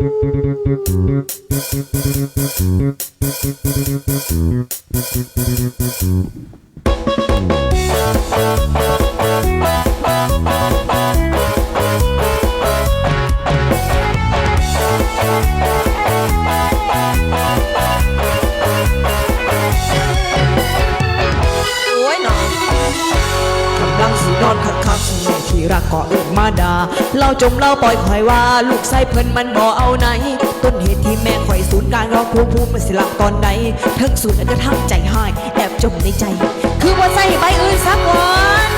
โอ้ยหนอกำลังสินอนคักคักๆแม่ที่ รักก็เอิ้นมาดาเราจมเราปล่อยคอยว่า ลูกไส้เพิ่นมันบ่เอาไหน ต้นเหตุที่แม่คอยสูญการเราภูมิภูมิมันสิหลักตอนใดทั้งสูญและก็ทั้งใจหายแอบจมในใจ คือว่าใส่ใบอื่นสักก่อน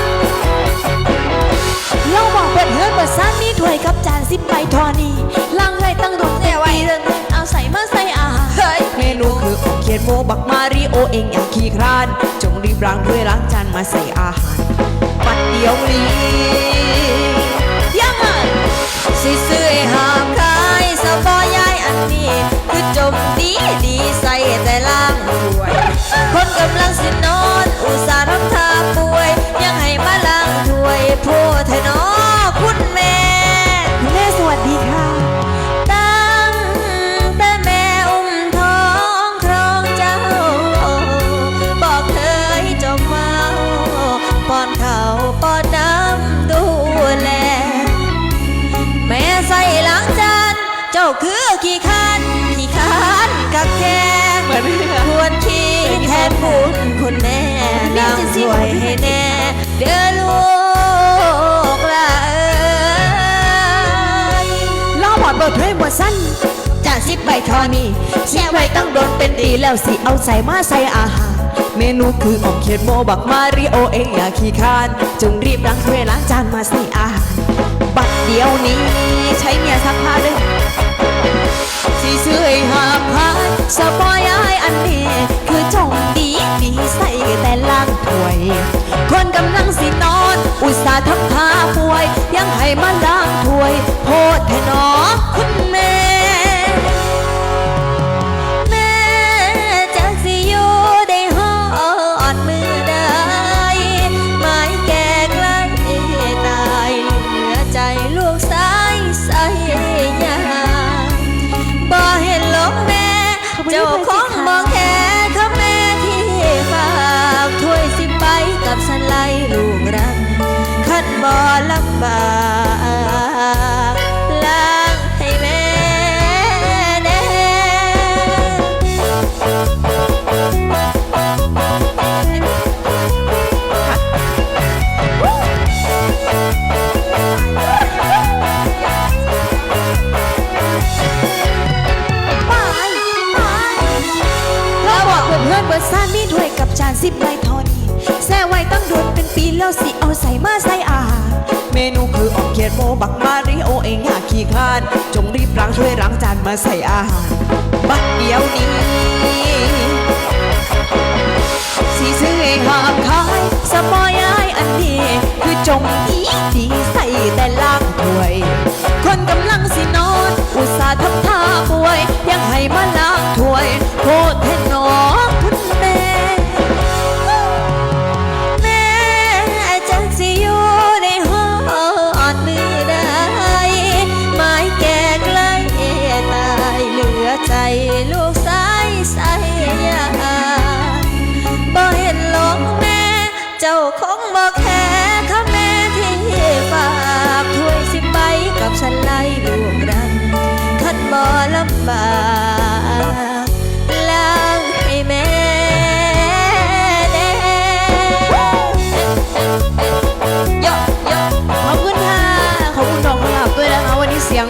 เราบอกเปิดเฮือนเปิดซ่านนี่ถ้วยกับจานสิบใบทอนี่ล้างเลยตั้งดวงเสียไว้เดินเอาใส่มาใส่อาหารเมนูคือของเขียนโมบักมาริโอเองอย่าขี้คร้าน จงรีบล้างถ้วยล้างจานมาใส่อาหาร ดเดียวนี้ยังไงสิซื้อให้หาขายสบอยายอันนี้ คือจมดีดีใส่แต่ล่างถ้วย คนกำลังสินอน อุตส่าห์ทำท่าป่วย ยังให้มาล้างถ้วยโพเทนอคุณแม่คุณแม่สวัสดีค่ะ ตั้งแต่แม่อุ้มท้องครองเจ้า บอกเคยจมเมาป้อนข้าว ป้อนน้ำดูแล แม่ใส่ล้างจานเจ้าคือขี้คร้านขี้คร้านกักแกงเหมือนไหมคะควรคิดแทนบุญคุณแม่ล้างถ้วยให้แน่เด้อลูกหลานล่อบอดเบิดถ้วยหมดสั้นจานสิบใบทอนี่แช่ไว้ตั้งโดนเป็นปีแล้วสิเอาใส่มาใส่อาหาร เมนูคือของเขียนโมบักมาริโอเองอย่าขี้คานจงรีบล้างถ้วยล้างจานมาส่อาหารบัดเดียวนี้ใช้เมียซักผ้าด้วยสิซื้อให้ห้ามขายสปอยายอันนี้คือจงดีดีใส่แต่ล่างถ้วย คนกำลังสินอน อุตส่าห์ทำท่าป่วย ยังให้มาล้างถ้วย โพดแทนอคุณ ลำบากล้างให้แม่แน่ไปไปเราบอกเพื่อนเพื่อนเบิร์ดซ่านมีถ้วยกับจานสิบใบทอนี่แซ่ไว้ตั้งโดนเป็นปีแล้วสิเอาใส่มาใส่อา โมบักมาริโอเองอย่าขี้คานจงรีบล้างถ้วยล้างจานมาใส่อาหาร บัดเดียวนี้สีซื้อให้ห้ามขายสปอยายอันนี้ คือจงดีดีใส่แต่ล่างถ้วย คนกำลังสินอน อุตส่าห์ทำท่าป่วย ยังให้มาล้า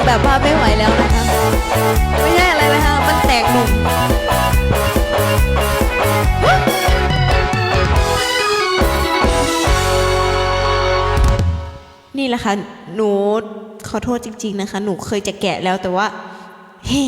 แบบว่าไม่ไหวแล้วนะคะ ไม่ใช่อะไรนะคะ มันแตกหนุ่มนี่แหละค่ะ หนูขอโทษจริง ๆ นะคะ หนูเคยจะแกะแล้วแต่ว่า เฮ้